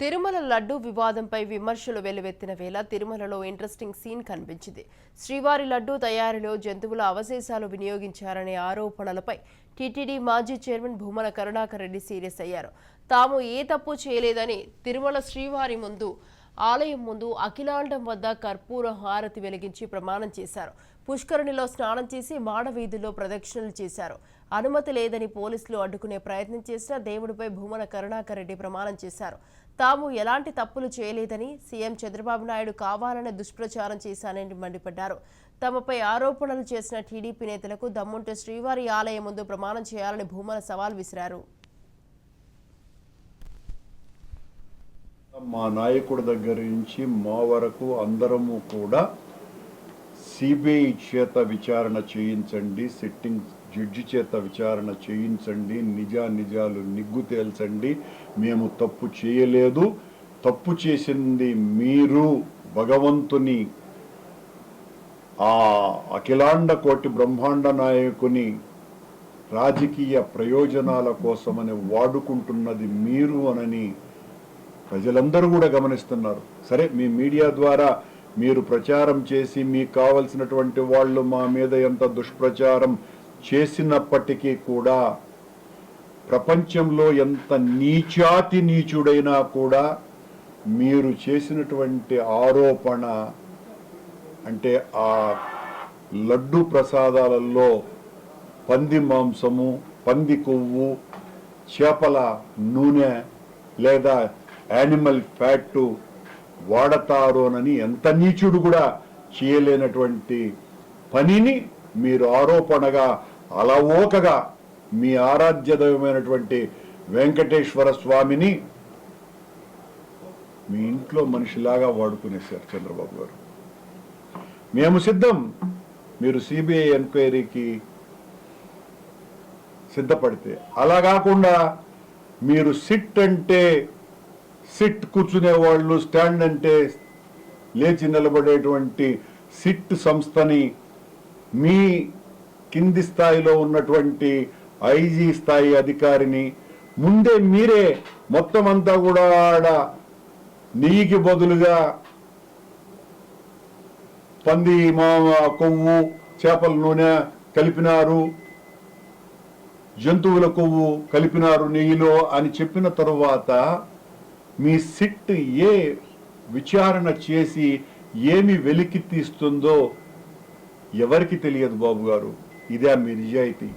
తిరుమల లడ్డూ వివాదంపై విమర్శలు వెల్లువెత్తిన వేళ తిరుమలలో ఇంట్రెస్టింగ్ సీన్ కనిపించింది. శ్రీవారి లడ్డూ తయారీలో జంతువుల అవశేషాలు వినియోగించారనే ఆరోపణలపై టీటీడీ మాజీ చైర్మన్ భూమన కరుణాకర్ రెడ్డి సీరియస్ అయ్యారు. తాము ఏ తప్పు చేయలేదని తిరుమల శ్రీవారి ముందు ఆలయం ముందు అఖిలాండం వద్ద కర్పూర హారతి వెలిగించి ప్రమాణం చేశారు. పుష్కరిణిలో స్నానం చేసి మాడవీధిలో ప్రదక్షిణలు చేశారు. అనుమతి లేదని పోలీసులు అడ్డుకునే ప్రయత్నం చేసినా దేవుడిపై భూమన కరుణాకర్ రెడ్డి ప్రమాణం చేశారు. తాము ఎలాంటి తప్పులు చేయలేదని సీఎం చంద్రబాబు నాయుడు కావాలనే దుష్ప్రచారం చేశానని మండిపడ్డారు. తమపై ఆరోపణలు చేసిన టీడీపీ నేతలకు దమ్ముంటే శ్రీవారి ఆలయం ముందు ప్రమాణం చేయాలని భూమన సవాల్ విసిరారు. మా నాయకుడి దగ్గర నుంచి మా వరకు అందరము కూడా సిబిఐ చేత విచారణ చేయించండి సిట్టింగ్ జడ్జి చేత విచారణ చేయించండి నిజా నిజాలు నిగ్గు తేల్చండి. మేము తప్పు చేయలేదు. తప్పు చేసింది మీరు భగవంతుని ఆ అఖిలాండ కోటి బ్రహ్మాండ నాయకుని రాజకీయ ప్రయోజనాల కోసమని వాడుకుంటున్నది మీరు అనని ప్రజలందరూ కూడా గమనిస్తున్నారు. సరే మీ మీడియా ద్వారా మీరు ప్రచారం చేసి మీకు కావలసినటువంటి వాళ్ళు మా మీద ఎంత దుష్ప్రచారం చేసినప్పటికీ కూడా ప్రపంచంలో ఎంత నీచాతి నీచుడైనా కూడా మీరు చేసినటువంటి ఆరోపణ అంటే ఆ లడ్డు ప్రసాదాలలో పంది మాంసము పంది కొవ్వు చేపల నూనె లేదా యానిమల్ ఫ్యాటు వాడతారోనని ఎంత నీచుడు కూడా చేయలేనటువంటి పనిని మీరు ఆరోపణగా అలవోకగా మీ ఆరాధ్య దైవమైనటువంటి వెంకటేశ్వర స్వామిని మీ ఇంట్లో మనిషిలాగా వాడుకునేశారు చంద్రబాబు గారు. మేము సిద్ధం. మీరు సిబిఐ ఎంక్వైరీకి సిద్ధపడితే. అలా కాకుండా మీరు సిట్ అంటే సిట్ కూర్చునే వాళ్ళు స్టాండ్ అంటే లేచి నిలబడేటువంటి సిట్ సంస్థని మీ కింది స్థాయిలో ఉన్నటువంటి ఐజీ స్థాయి అధికారిని ముందే మీరే మొత్తం అంతా కూడా ఆడ నెయ్యికి బదులుగా పంది మామ కొవ్వు చేపల నూనె కలిపినారు జంతువుల కొవ్వు కలిపినారు నెయ్యిలో అని చెప్పిన తరువాత మీ సిట్ ఏ విచారణ చేసి ఏమి వెలికి తీస్తుందో ఎవరికి తెలియదు బాబు గారు. ఇదే మీ నిజాయితీ.